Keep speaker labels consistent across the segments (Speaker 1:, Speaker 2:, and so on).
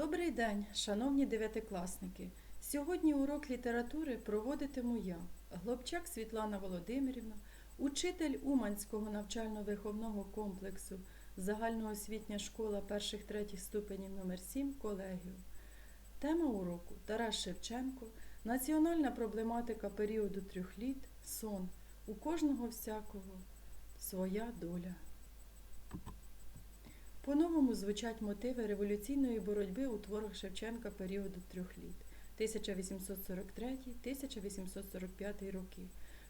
Speaker 1: Добрий день, шановні дев'ятикласники. Сьогодні урок літератури проводитиму я, Глобчак Світлана Володимирівна, учитель Уманського навчально-виховного комплексу Загальноосвітня школа перших третіх ступенів номер 7 колегіум. Тема уроку Тарас Шевченко, національна проблематика періоду трьох літ, сон. У кожного всякого своя доля. По-новому звучать мотиви революційної боротьби у творах Шевченка періоду трьох літ 1843-1845 роки.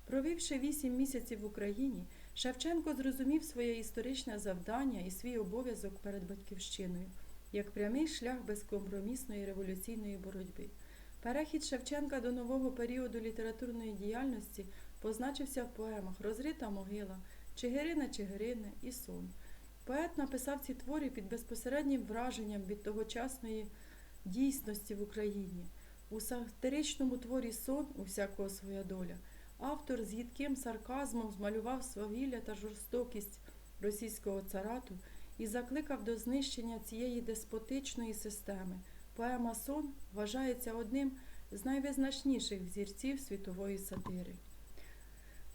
Speaker 1: Провівши вісім місяців в Україні, Шевченко зрозумів своє історичне завдання і свій обов'язок перед батьківщиною як прямий шлях безкомпромісної революційної боротьби. Перехід Шевченка до нового періоду літературної діяльності позначився в поемах Розрита могила, Чигирина Чигирина і Сон. Поет написав ці твори під безпосереднім враженням від тогочасної дійсності в Україні. У сатиричному творі сон у всякого своя доля. Автор з гідким сарказмом змалював свавілля та жорстокість російського царату і закликав до знищення цієї деспотичної системи. Поема Сон вважається одним з найвизначніших взірців світової сатири.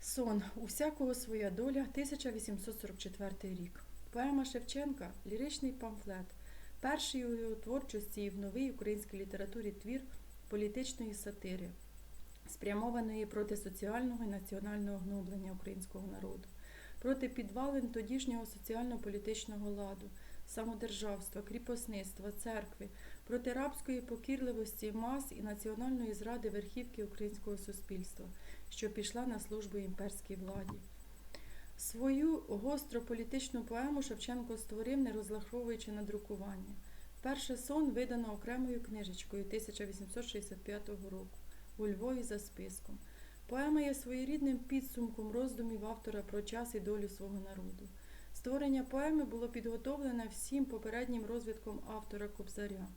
Speaker 1: Сон у всякого своя доля 1844 рік. Поема Шевченка ліричний памфлет, перший у його творчості і в новій українській літературі твір політичної сатири, спрямованої проти соціального і національного гноблення українського народу, проти підвалин тодішнього соціально-політичного ладу, самодержавства, кріпосництва, церкви, проти рабської покірливості мас і національної зради верхівки українського суспільства, що пішла на службу імперській владі. Свою гостро політичну поему Шевченко створив, не розраховуючи на друкування. Перше сон видано окремою книжечкою 1865 року у Львові за списком. Поема є своєрідним підсумком роздумів автора про час і долю свого народу. Створення поеми було підготовлене всім попереднім розвитком автора Кобзаря,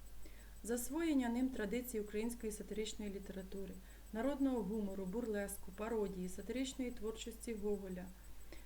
Speaker 1: засвоєння ним традицій української сатиричної літератури, народного гумору, бурлеску, пародії, сатиричної творчості Гоголя.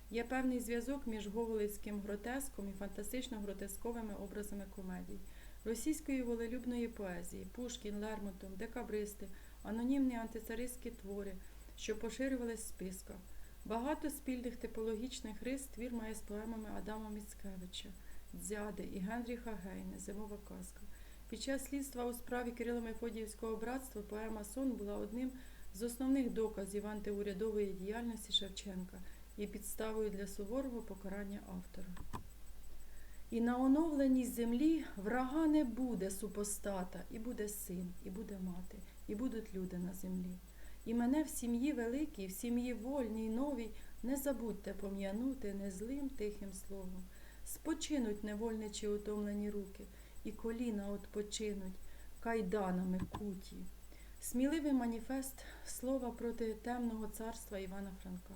Speaker 1: Є певний зв'язок між гоголівським гротеском і фантастично-гротесковими образами комедій, російської волелюбної поезії, Пушкін, Лермонтов, декабристи, анонімні антицаристські твори, що поширювались в списках. Багато спільних типологічних рис твір має з поемами Адама Міцкевича, Дзяди і Генріха Гейне, Зимова казка. Під час слідства у справі Кирило Мефодіївського братства поема Сон була одним з основних доказів антиурядової діяльності Шевченка і підставою для суворого покарання автора. І на оновленій землі врага не буде супостата, і буде син, і буде мати, і будуть люди на землі. І мене в сім'ї великій, в сім'ї вольній, новій, не забудьте пом'янути незлим тихим словом. Спочинуть невольничі утомлені руки, і коліна отпочинуть кайданами куті. Сміливий маніфест слова проти темного царства Івана Франка.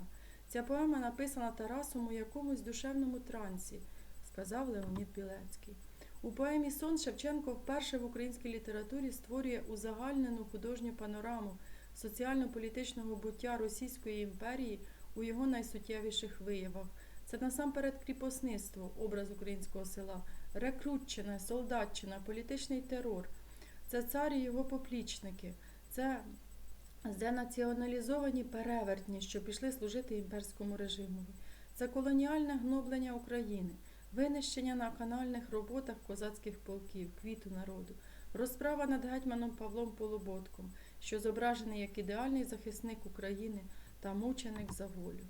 Speaker 1: Ця поема написана Тарасом у якомусь душевному трансі, сказав Леонід Білецький. У поемі Сон Шевченко вперше в українській літературі створює узагальнену художню панораму соціально-політичного буття Російської імперії у його найсуттєвіших виявах. Це насамперед кріпосництво, образ українського села, рекрутчина, солдатчина, політичний терор. Це цар і його поплічники. Це денаціоналізовані перевертні, що пішли служити імперському режимові. Це колоніальне гноблення України, винищення на канальних роботах козацьких полків, квіту народу, розправа над гетьманом Павлом Полуботком, що зображений як ідеальний захисник України та мученик за волю.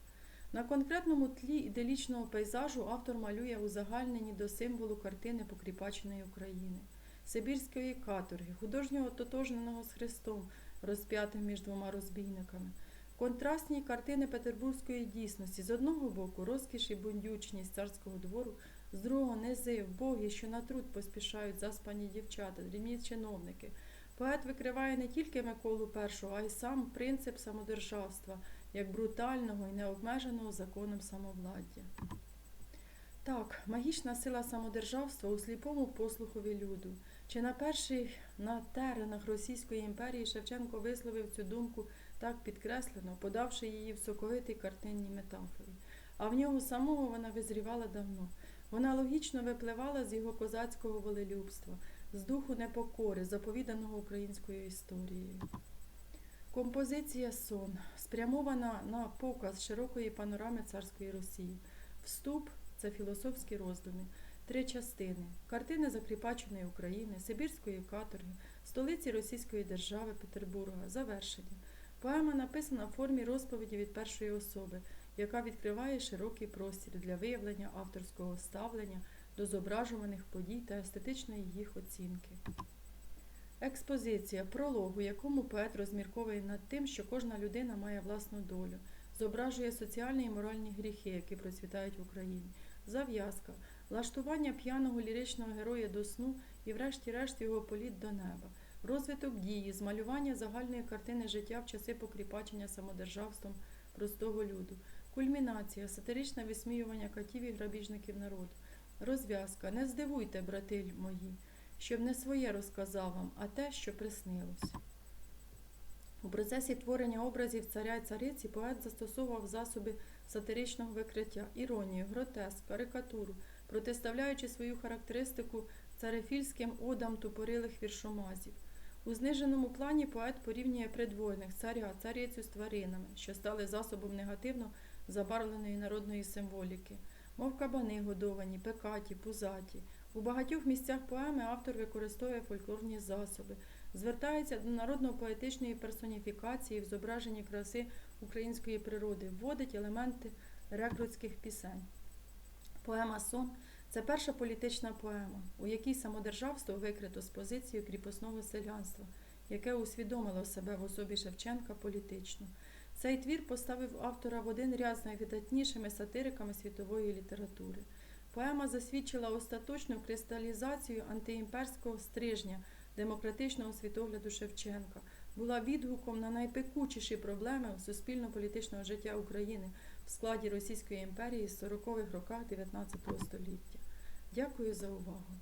Speaker 1: На конкретному тлі іделічного пейзажу автор малює узагальнені до символу картини покріпаченої України, Сибірської каторги, художнього тотожненого з Христом, розп'ятим між двома розбійниками. Контрастні картини петербурзької дійсності з одного боку розкіш і бундючність царського двору, з другого низи, вбогі, що на труд поспішають заспані дівчата, дрібні чиновники. Поет викриває не тільки Миколу І, а й сам принцип самодержавства, як брутального і необмеженого законом самовладдя. Так, магічна сила самодержавства у сліпому послухові люду. Чи на перших на теренах Російської імперії Шевченко висловив цю думку так підкреслено, подавши її в соковитій картинній метафорі. А в нього самого вона визрівала давно. Вона логічно випливала з його козацького волелюбства, з духу непокори, заповіданого українською історією. Композиція сон спрямована на показ широкої панорами царської Росії. Вступ це філософські роздуми. Три частини: картини закріпаченої України, Сибірської каторги, столиці Російської держави Петербурга. Завершення. Поема написана в формі розповіді від першої особи, яка відкриває широкий простір для виявлення авторського ставлення до зображуваних подій та естетичної їх оцінки. Експозиція пролог, у якому поет розмірковує над тим, що кожна людина має власну долю, зображує соціальні і моральні гріхи, які процвітають в Україні. Зав'язка, влаштування п'яного ліричного героя до сну і, врешті-решт, його політ до неба, розвиток дії, змалювання загальної картини життя в часи покріпачення самодержавством простого люду, кульмінація, сатиричне висміювання катів і грабіжників народу, розв'язка. Не здивуйте, брати мої щоб не своє розказав вам, а те, що приснилось. У процесі творення образів царя й цариці поет застосовував засоби сатиричного викриття, іронію, гротеск, карикатуру, протиставляючи свою характеристику царефільським одам тупорилих віршомазів. У зниженому плані поет порівнює придворних царя, царицю з тваринами, що стали засобом негативно забарвленої народної символіки, мов кабани годовані, пекаті, пузаті. У багатьох місцях поеми автор використовує фольклорні засоби, звертається до народно-поетичної персоніфікації в зображенні краси української природи, вводить елементи рекрутських пісень. Поема Сон це перша політична поема, у якій самодержавство викрито з позиції кріпосного селянства, яке усвідомило себе в особі Шевченка політично. Цей твір поставив автора в один ряд з найвидатнішими сатириками світової літератури. Поема засвідчила остаточну кристалізацію антиімперського стрижня демократичного світогляду Шевченка, була відгуком на найпекучіші проблеми суспільно-політичного життя України в складі Російської імперії з 40-х роках 19 століття. Дякую за увагу.